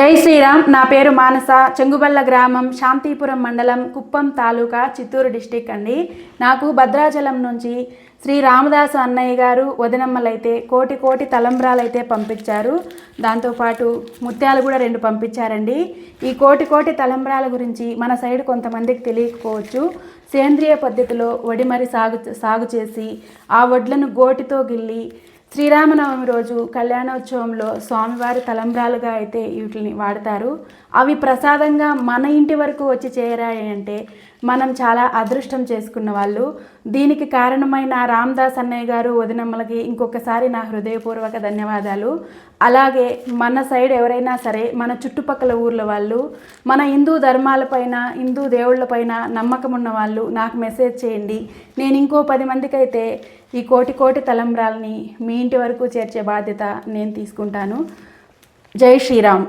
జై శ్రీరామ్. నా పేరు మానస. చెంగుబల్ల గ్రామం శాంతిపురం మండలం కుప్పం తాలూకా చిత్తూరు డిస్టిక్ అండి. నాకు భద్రాచలం నుంచి శ్రీ రామదాసు అన్నయ్య గారు వదినమ్మలైతే కోటి కోటి తలంబ్రాలైతే పంపించారు. దాంతోపాటు ముత్యాలు కూడా రెండు పంపించారండి. ఈ కోటి కోటి తలంబ్రాల గురించి మన సైడ్ కొంతమందికి తెలియకపోవచ్చు. సేంద్రియ పద్ధతిలో వడిమరి సాగు సాగు చేసి ఆ వడ్లను గోటితో గిల్లి శ్రీరామనవమి రోజు కళ్యాణోత్సవంలో స్వామివారి తలంబ్రాలుగా అయితే వీటిని వాడతారు. అవి ప్రసాదంగా మన ఇంటి వరకు వచ్చి చేరాయి అంటే మనం చాలా అదృష్టం చేసుకున్న వాళ్ళు. దీనికి కారణమైన రామ్దాస్ అన్నయ్య గారు వదినమ్మలకి ఇంకొకసారి నా హృదయపూర్వక ధన్యవాదాలు. అలాగే మన సైడ్ ఎవరైనా సరే మన చుట్టుపక్కల ఊర్ల వాళ్ళు మన హిందూ ధర్మాలపైన హిందూ దేవుళ్ళపైన నమ్మకం ఉన్న వాళ్ళు నాకు మెసేజ్ చేయండి. నేను ఇంకో పది మందికైతే ఈ కోటి కోటి తలంబ్రాల్ని మీ ఇంటి వరకు చేర్చే బాధ్యత నేను తీసుకుంటాను. జై శ్రీరామ్.